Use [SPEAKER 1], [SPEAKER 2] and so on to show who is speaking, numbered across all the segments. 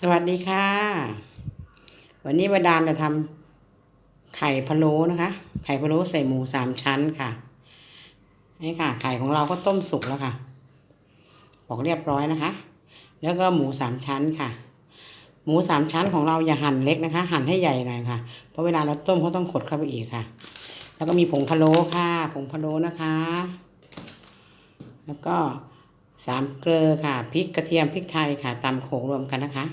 [SPEAKER 1] สวัสดีค่ะ วันนี้วดามจะทำไข่พะโล้นะคะ ไข่พะโล้ใส่หมูสามชั้นค่ะนี่ค่ะ ไข่ของเราก็ต้มสุกแล้วค่ะ บอกเรียบร้อยนะคะ แล้วก็หมูสามชั้นค่ะ หมูสามชั้นของเราอย่าหั่นเล็กนะคะ หั่นให้ใหญ่หน่อยค่ะ เพราะเวลาเราต้มเขาต้องขดเข้าไปอีกค่ะ แล้วก็มีผงพะโล้ค่ะ ผงพะโล้นะคะ แล้วก็สามเกลือค่ะพริกกระเทียมพริกไทยค่ะตำโขลกรวมกันนะคะ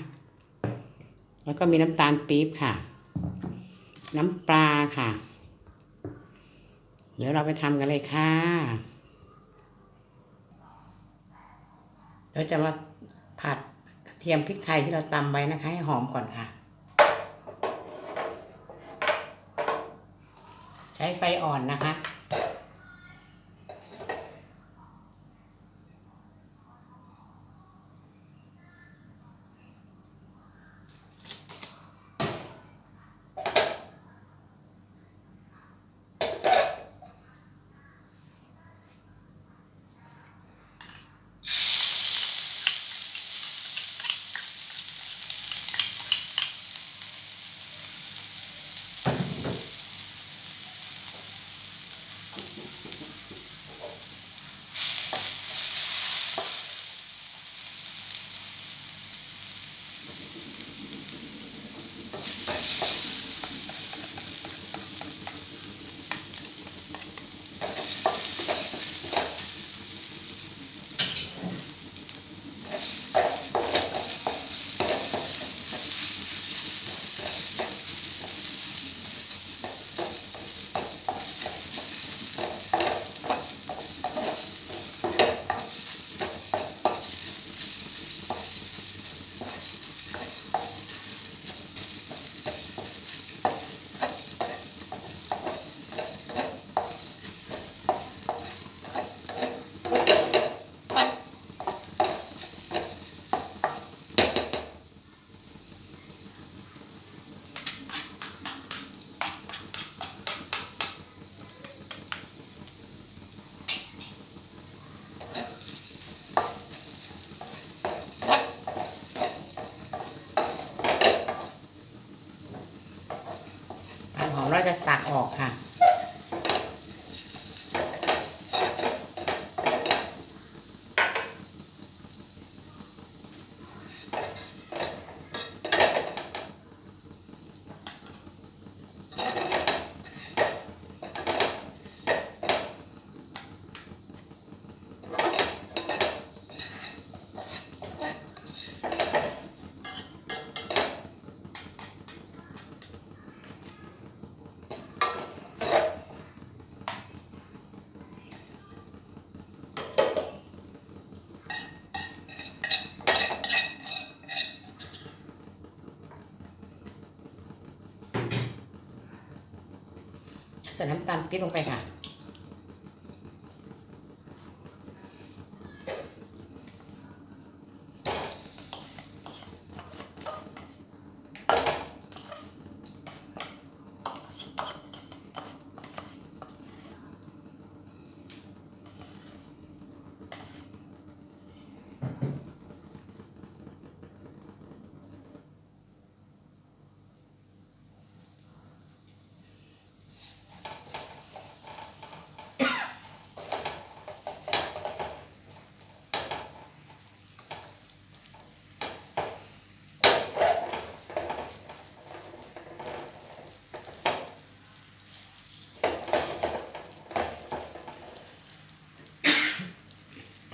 [SPEAKER 1] แล้วก็มีน้ำตาลปี๊บค่ะ น้ำปลาค่ะ เดี๋ยวเราไปทำกันเลยค่ะเราจะมาผัดกระเทียมพริกไทยที่เราตำไว้นะคะ ให้หอมก่อนค่ะ ใช้ไฟอ่อนนะคะ เราจะตักออกค่ะ ใส่น้ำตาลปี๊บลงไปค่ะ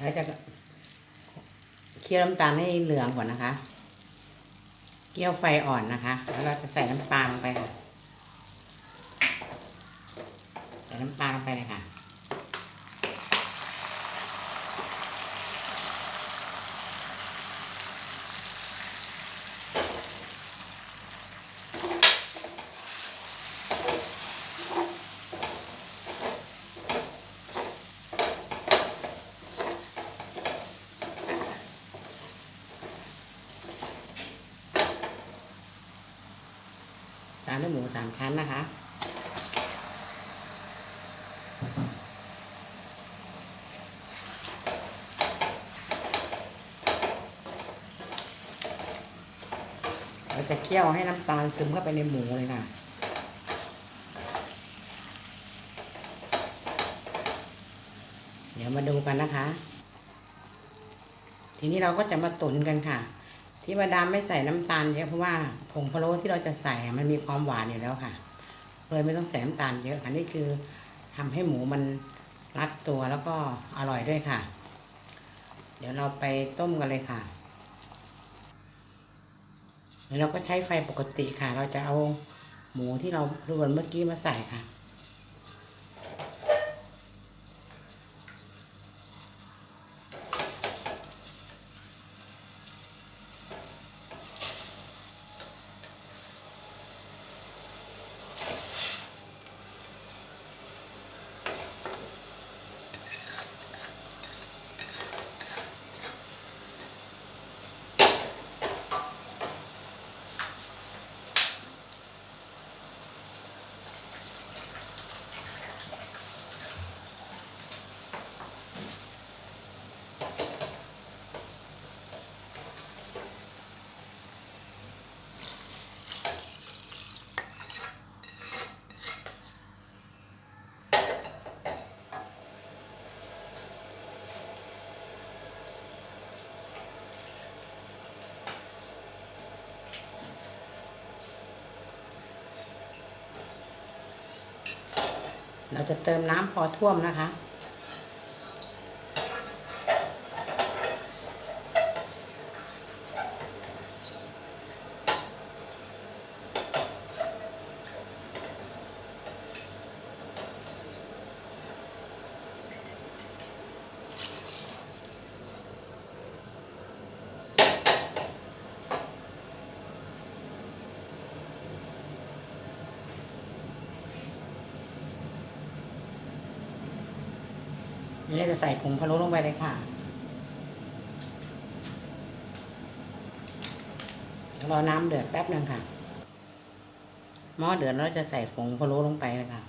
[SPEAKER 1] เราจะเคี่ยวน้ำตาลให้เหลืองก่อนนะคะเคี่ยวไฟอ่อนนะคะ แล้วเราจะใส่น้ำปลาลงไปค่ะใส่น้ำปลาลงไปเลยค่ะ ตามด้วยหมู สามชั้นนะคะแจะเคี่ยวให้น้ำตาลซึมเข้าไปในหมูเลยค่ะเดี๋ยวมาดูกันนะคะ ทีนี้เราก็จะมาตุ๋นกันค่ะ ที่มาดามไม่ใส่น้ำตาลเยอะเพราะว่าผงพะโล้ที่เราจะใส่มันมีความหวานอยู่แล้วค่ะ เลยไม่ต้องใส่น้ำตาลเยอะค่ะนี่คือทำให้หมูมันรัดตัวแล้วก็อร่อยด้วยค่ะ เดี๋ยวเราไปต้มกันเลยค่ะเดี๋ยวเราก็ใช้ไฟปกติค่ะ เราจะเอาหมูที่เรารวนเมื่อกี้มาใส่ค่ะ เราจะเติมน้ำพอท่วมนะคะ นี้จะใส่ผงพะโล้ลงไปเลยค่ะรอน้ำเดือดแป๊บหนึ่งค่ะหม้อเดือดเราจะใส่ผงพะโล้ลงไปเลยค่ะ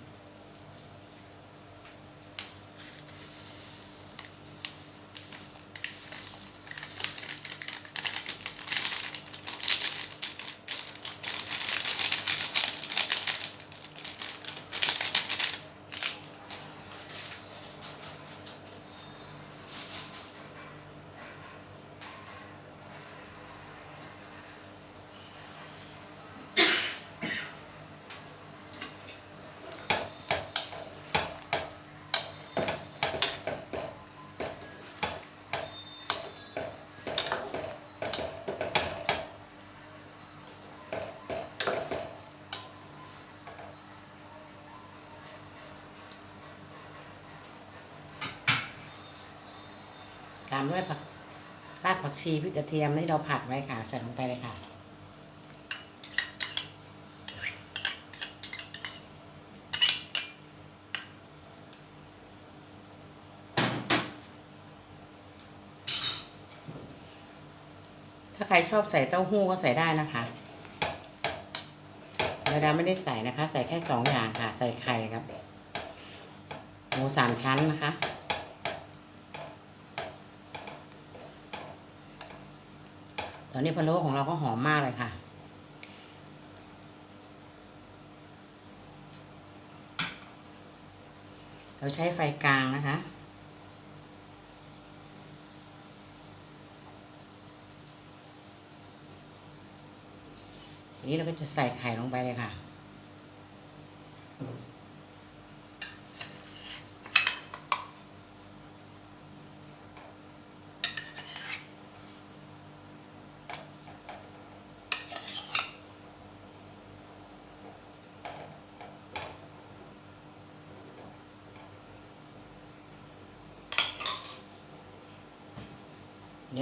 [SPEAKER 1] ด้วยผักรากผักชีพริกกระเทียมที่เราผัดไว้ค่ะ ใส่ลงไปเลยค่ะ ถ้าใครชอบใส่เต้าหู้ก็ใส่ได้นะคะเวลาไม่ได้ใส่นะคะ ใส่แค่สองอย่างค่ะ ใส่ไข่ครับหมูสามชั้นนะคะ ตอนนี้พะโล้ของเราก็หอมมากเลยค่ะ เราใช้ไฟกลางนะคะทีนี้เราก็จะใส่ไข่ลงไปเลยค่ะ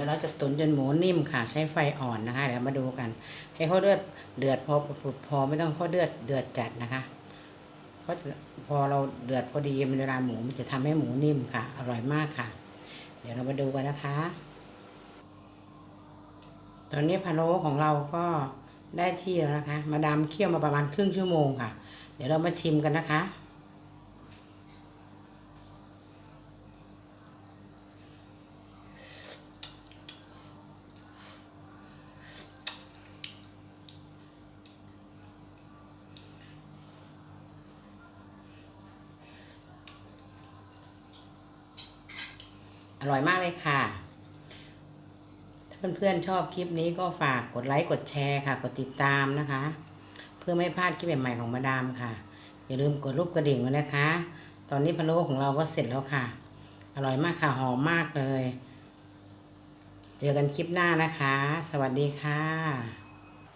[SPEAKER 1] ดี๋ยวเราจะตุ๋นจนหมูนิ่มค่ะ ใช้ไฟอ่อนนะคะเดี๋ยวมาดูกัน ให้เขาเดือดเดือดพอพอไม่ต้องเขาเดือดเดือดจัดนะคะเพราะพอเราเดือดพอดีมันเวลาหมูมันจะทำให้หมูนิ่มค่ะ อร่อยมากค่ะ เดี๋ยวเรามาดูกันนะคะ ตอนนี้พะโล้ของเราก็ได้ที่แล้วนะคะ มาดามเคี่ยวมาประมาณครึ่งชั่วโมงค่ะ เดี๋ยวเรามาชิมกันนะคะ ร่อยมากเลยค่ะ ถ้าเพื่อนๆชอบคลิปนี้ก็ฝากกดไลค์กดแชร์ค่ะ กดติดตามนะคะ เพื่อไม่พลาดคลิปใหม่ๆของมาดามค่ะ อย่าลืมกดรูปกระดิ่งไว้นะคะ ตอนนี้พะโล้ของเราก็เสร็จแล้วค่ะ อร่อยมากค่ะหอมมากเลย เจอกันคลิปหน้านะคะ สวัสดีค่ะ